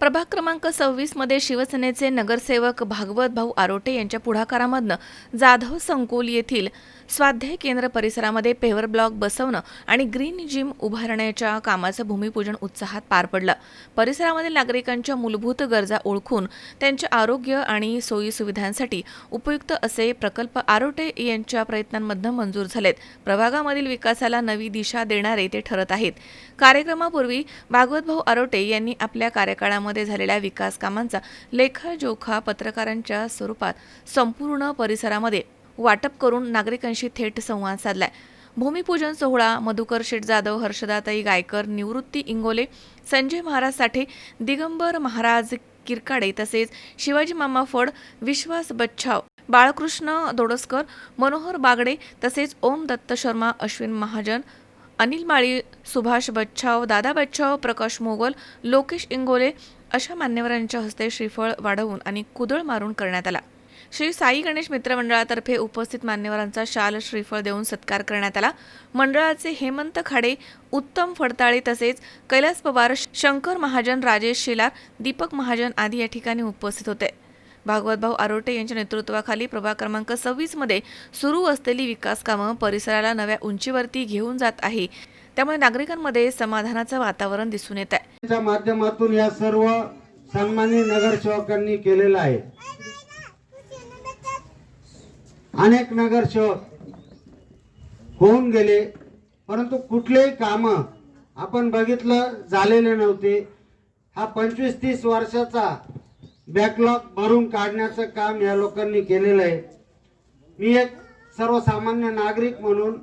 प्रभाग क्रमांक सव्वीसमध्ये शिवसेनेचे नगरसेवक भागवत भाऊ आरोटे यांच्या पुढाकारामधनं जाधव संकुल येथील स्वाध्याय केंद्र परिसरामध्ये पेवर ब्लॉक बसवणं आणि ग्रीन जिम उभारण्याच्या कामाचं भूमिपूजन उत्साहात पार पडलं. परिसरामध्ये नागरिकांच्या मूलभूत गरजा ओळखून त्यांच्या आरोग्य आणि सोयी सुविधांसाठी उपयुक्त असे प्रकल्प आरोटे यांच्या प्रयत्नांमधनं मंजूर झालेत. प्रभागामधील विकासाला नवी दिशा देणारे ते ठरत आहेत. कार्यक्रमापूर्वी भागवत भाऊ आरोटे यांनी आपल्या कार्यकाळामध्ये झालेल्या विकास कामांचा लेखाजोखा पत्रकारांच्या स्वरूपात संपूर्ण परिसरामध्ये वाटप करून नागरिकांशी थेट संवाद साधलाय. भूमिपूजन सोहळा मधुकर शेठ जाधव हर्षदाताई गायकर निवृत्ती इंगोले संजय महाराज साठे दिगंबर महाराज किरकाडे तसेच शिवाजी मामा फड विश्वास बच्छाव बाळकृष्ण दोडसकर मनोहर बागडे तसेच ओम दत्त शर्मा अश्विन महाजन अनिल माळी सुभाष बच्छाव दादा बच्छाव प्रकाश मोगल लोकेश इंगोले अशा मान्यवरांच्या हस्ते श्रीफळ वाढवून आणि कुदळ मारून करण्यात आला. श्री साई गणेश मित्रमंडळातर्फे उपस्थित मान्यवरांचा शाल श्रीफळ देऊन सत्कार करण्यात आला. मंडळाचे हेमंत खाडे उत्तम फडताळे तसेच कैलास पवार शंकर महाजन राजेश शिलार दीपक महाजन आदी या ठिकाणी उपस्थित होते. भागवत भाऊ आरोटे यांच्या नेतृत्वाखाली प्रभाग क्रमांक सव्वीसमध्ये सुरू असलेली विकास कामं परिसराला नव्या उंचीवरती घेऊन जात आहे. त्यामुळे नागरिकांमध्ये समाधानाचं वातावरण दिसून येत आहे. माध्यमातून या सर्व सन्मानी नगरसेवकांनी केलेलं आहे. अनेक नगरसेवक होऊन गेले परंतु कुठलेही काम आपण बघितलं झालेले नव्हते. हा पंचवीस तीस वर्षाचा बॅकलॉग भरून काढण्याचं काम या लोकांनी केलेलं आहे. मी एक सर्वसामान्य नागरिक म्हणून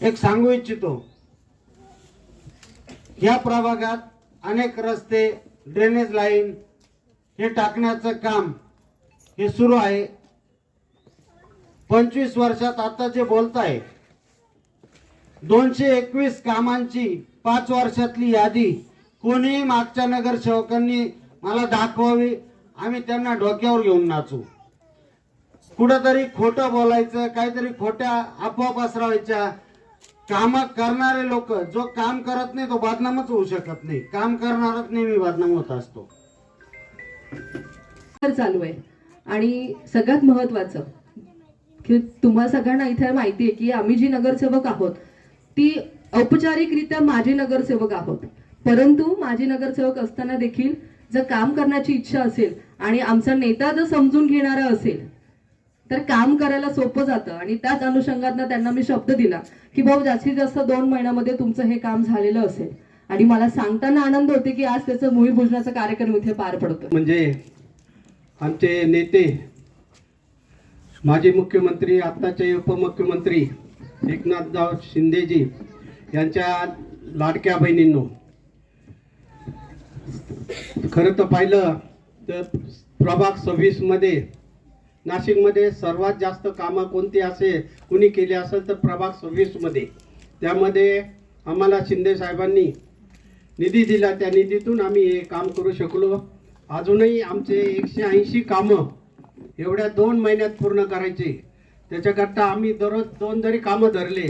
एक सांगू इच्छितो. या प्रभागात अनेक रस्ते ड्रेनेज लाईन हे टाकण्याचं काम हे सुरू आहे. पंचवीस वर्षात आता जे बोलत आहे दोनशे एकवीस कामांची पाच वर्षातली यादी कोणीही मागच्या नगरसेवकांनी मला दाखवावी आम्ही त्यांना डोक्यावर घेऊन नाचू. कुठंतरी खोटं बोलायचं काहीतरी खोट्या अफवा पसरवायच्या काम करणारे लोक जो काम करत नाही तो बदनामच होऊ शकत नाही. काम करणारच नेहमी बदनाम होत असतो. चालू आहे. आणि सगळ्यात महत्वाचं की तुम्हा सगळ्यांना इथे माहिती आहे की आम्ही जी नगरसेवक आहोत ती औपचारिकरित्या माझी नगरसेवक आहोत. परंतु माजी नगरसेवक असताना देखील जर काम करण्याची इच्छा असेल आणि आमचा नेता जर समजून घेणारा असेल तर काम करायला सोपं जातं. आणि त्याच अनुषंगातनं त्यांना मी शब्द दिला की भाऊ जास्तीत जास्त दोन महिन्यामध्ये तुमचं हे काम झालेलं असेल. आणि मला सांगताना आनंद होते की आज त्याचं भूमिपूजनाचा कार्यक्रम इथे पार पडतो म्हणजे आमचे नेते माजी मुख्यमंत्री आत्ताचे उपमुख्यमंत्री एकनाथराव शिंदेजी यांच्या लाडक्या बहिणींनो खरं तर पाहिलं तर प्रभाग सव्वीसमध्ये नाशिकमध्ये सर्वात जास्त कामं कोणती असे कुणी केली असेल तर प्रभाग सव्वीसमध्ये त्यामध्ये आम्हाला शिंदे साहेबांनी निधी दिला. त्या निधीतून आम्ही हे काम करू शकलो. अजूनही आमचे एकशे ऐंशी कामं एवढ्या दोन महिन्यात पूर्ण करायचे. त्याच्याकरता आम्ही दररोज दोन जरी कामं धरले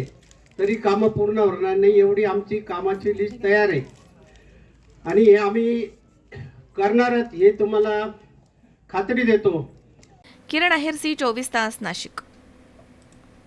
तरी कामं पूर्ण होणार नाही. एवढी आमची कामाची लिस्ट तयार आहे. आणि हे आम्ही करणारच हे तुम्हाला खात्री देतो. किरण आहेर सी चोवीस तास नाशिक.